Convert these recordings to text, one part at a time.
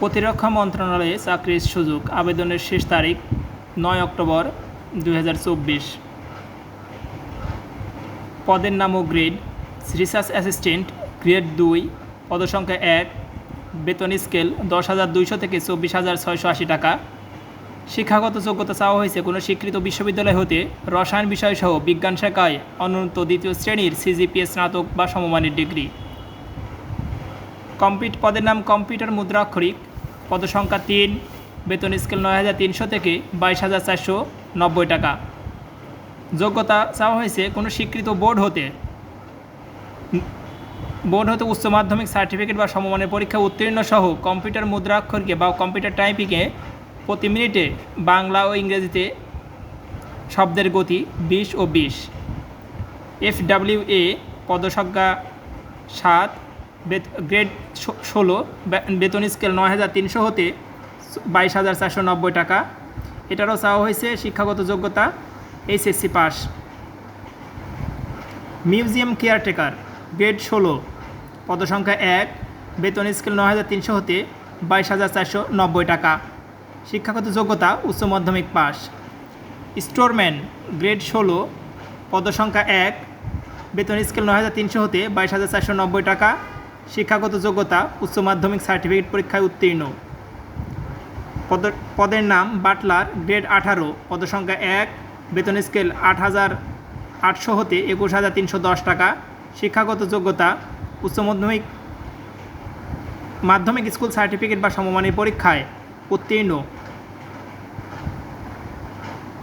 প্রতিরক্ষা মন্ত্রণালয়ে চাকরির সুযোগ আবেদনের শেষ তারিখ নয় অক্টোবর দু হাজার চব্বিশ। পদের নাম ও গ্রেড, রিসার্চ অ্যাসিস্ট্যান্ট, গ্রেড দুই, পদসংখ্যা এক, বেতন স্কেল দশ হাজার দুইশো থেকে চব্বিশ হাজার ছয়শো আশি টাকা। শিক্ষাগত যোগ্যতা চাওয়া হয়েছে কোনো স্বীকৃত বিশ্ববিদ্যালয় হতে রসায়ন বিষয়সহ বিজ্ঞান শাখায় অনন্ত দ্বিতীয় শ্রেণির সিজিপিএ স্নাতক বা সমমানের ডিগ্রি। কম্পিট পদের নাম কম্পিউটার মুদ্রাক্ষরিক পদসংখ্যা তিন, বেতন স্কেল নয় হাজার তিনশো থেকে বাইশ হাজার চারশো নব্বই টাকা। যোগ্যতা চাওয়া হয়েছে কোনো স্বীকৃত বোর্ড হতে। বোর্ড হতে উচ্চ মাধ্যমিক সার্টিফিকেট বা সমমানের পরীক্ষা উত্তীর্ণ সহ কম্পিউটার মুদ্রাক্ষরকে বা কম্পিউটার টাইপিংয়ে প্রতি মিনিটে বাংলা ও ইংরেজিতে শব্দের গতি বিশ ও বিশ। এফ ডাব্লিউ এ পদসংখ্যা সাত গ্রেড ষোলো বেতন স্কেল নয় হাজার তিনশো হতে বাইশ হাজার চারশো নব্বই টাকা। এটারও চাওয়া হয়েছে শিক্ষাগত যোগ্যতা, HSC pass. Museum caretaker, grade ষোলো, পদসংখ্যা এক, বেতন স্কেল নয় হাজার তিনশো হতে বাইশ হাজার চারশো নব্বই টাকা। শিক্ষাগত যোগ্যতা, উচ্চ মাধ্যমিক পাস। স্টোরম্যান, গ্রেড ষোলো, পদসংখ্যা এক, বেতন স্কেল নয় হাজার তিনশো হতে বাইশ হাজার চারশো নব্বই টাকা। শিক্ষাগত যোগ্যতা, উচ্চ মাধ্যমিক সার্টিফিকেট পরীক্ষায় উত্তীর্ণ। পদ, পদের নাম বাটলার, গ্রেড আঠারো। পদসংখ্যা এক, বেতন স্কেল আট হাজার আটশো হতে একুশ হাজার তিনশো দশ টাকা। শিক্ষাগত যোগ্যতা, উচ্চ মাধ্যমিক মাধ্যমিক স্কুল সার্টিফিকেট বা সমমানের পরীক্ষায় উত্তীর্ণ।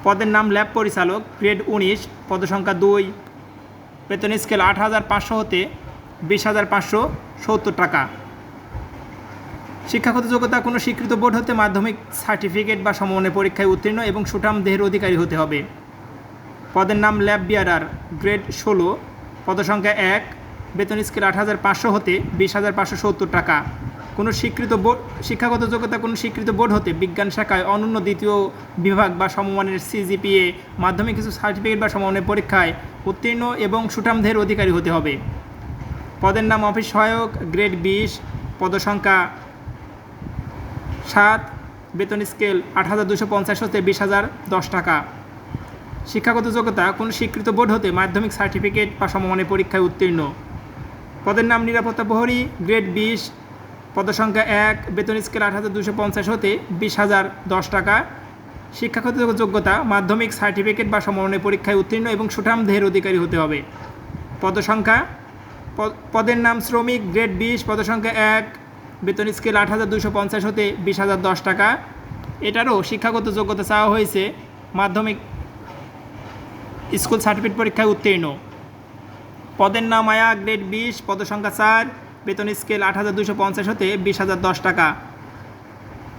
পদের নাম ল্যাব পরিচালক, গ্রেড উনিশ, পদসংখ্যা দুই। বেতন স্কেল আট হাজার পাঁচশো হতে বিশ হাজার পাঁচশো। সত্তর টাকা। শিক্ষাগত যোগ্যতা কোনো স্বীকৃত বোর্ড হতে মাধ্যমিক সার্টিফিকেট বা সমমানের পরীক্ষায় উত্তীর্ণ এবং সুঠাম দেহের অধিকারী হতে হবে। পদের নাম ল্যাব বিয়ারার গ্রেড ষোলো। পদসংখ্যা এক, বেতন স্কেল আট হাজার পাঁচশো হতে বিশ হাজার পাঁচশো সত্তর টাকা। কোনো স্বীকৃত বোর্ড, শিক্ষাগত যোগ্যতা কোনো স্বীকৃত বোর্ড হতে বিজ্ঞান শাখায় অনন্য দ্বিতীয় বিভাগ বা সমমানের সিজিপিএ, মাধ্যমিক কিছু সার্টিফিকেট বা সমমানের পরীক্ষায় উত্তীর্ণ এবং সুঠাম দেহের অধিকারী হতে হবে। পদের নাম অফিস সহায়ক, গ্রেড বিশ, পদসংখ্যা সাত, বেতন স্কেল আট হাজার দুশো পঞ্চাশ হতে বিশ হাজার দশ টাকা। শিক্ষাগত যোগ্যতা, কোনো স্বীকৃত বোর্ড হতে মাধ্যমিক সার্টিফিকেট বা সমমানের পরীক্ষায় উত্তীর্ণ। পদের নাম নিরাপত্তা প্রহরী, গ্রেড বিশ, পদসংখ্যা এক, বেতন স্কেল আট হাজার দুশো পঞ্চাশ হতে বিশ হাজার দশ টাকা। শিক্ষাগত যোগ্যতা, মাধ্যমিক সার্টিফিকেট বা সমমানের পরীক্ষায় উত্তীর্ণ এবং সুঠাম দেহের অধিকারী হতে হবে। পদসংখ্যা পদের নাম শ্রমিক গ্রেড বিশ, পদসংখ্যা এক, বেতন স্কেল আট হাজার দুশো পঞ্চাশ হতে বিশ হাজার দশ টাকা। এটারও শিক্ষাগত যোগ্যতা চাওয়া হয়েছে, মাধ্যমিক স্কুল সার্টিফিকেট পরীক্ষায় উত্তীর্ণ। পদের নাম আয়া, গ্রেড বিশ, পদসংখ্যা চার, বেতন স্কেল আট হাজার দুশো পঞ্চাশ হতে বিশ হাজার দশ টাকা।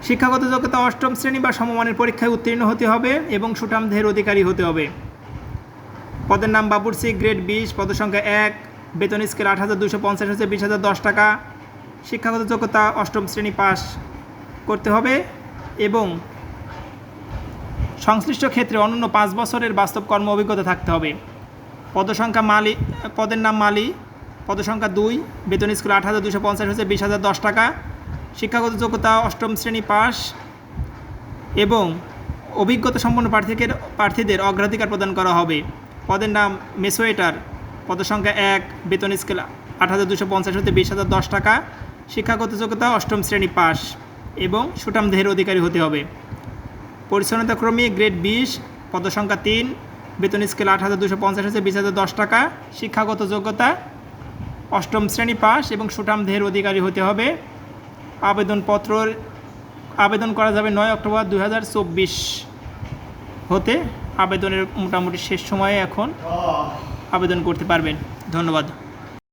শিক্ষাগত যোগ্যতা অষ্টম শ্রেণি বা সমমানের পরীক্ষায় উত্তীর্ণ হতে হবে এবং সুঠাম দেহের অধিকারী হতে হবে। পদের নাম বাবুরসি গ্রেড বিশ, পদসংখ্যা এক বেতন স্কেল আট হাজার দুশো পঞ্চাশ হচ্ছে বিশ হাজার দশ টাকা। শিক্ষাগত যোগ্যতা অষ্টম শ্রেণি পাস করতে হবে এবং সংশ্লিষ্ট ক্ষেত্রে অনন্য পাঁচ বছরের বাস্তব কর্ম অভিজ্ঞতা থাকতে হবে। পদসংখ্যা মালি, পদের নাম মালি, পদসংখ্যা দুই, বেতন স্কুল আট হাজার দুশো পঞ্চাশ হচ্ছে বিশ হাজার দশ টাকা। শিক্ষাগত যোগ্যতা অষ্টম শ্রেণি পাস এবং অভিজ্ঞতা সম্পন্ন প্রার্থীকে, প্রার্থীদের অগ্রাধিকার প্রদান করা হবে। পদের নাম মেসোয়েটার পদসংখ্যা এক, বেতন স্কেল আট হাজার দুশো পঞ্চাশ হতে বিশ হাজার দশ টাকা, শিক্ষাগত যোগ্যতা অষ্টম শ্রেণি পাস এবং সুঠাম দেহের অধিকারী হতে হবে। পরিচ্ছন্নতা ক্রমে গ্রেড বিশ পদসংখ্যা তিন, বেতন স্কেল আট হাজার দুশো পঞ্চাশ হচ্ছে বিশ হাজার দশ টাকা, শিক্ষাগত যোগ্যতা অষ্টম শ্রেণি পাস এবং সুঠাম দেহের অধিকারী হতে হবে। আবেদনপত্র আবেদন করা যাবে নয় অক্টোবর দু হাজার চব্বিশ হতে। আবেদনের মোটামুটি শেষ সময়ে এখন। আবেদন করতে পারবেন। ধন্যবাদ।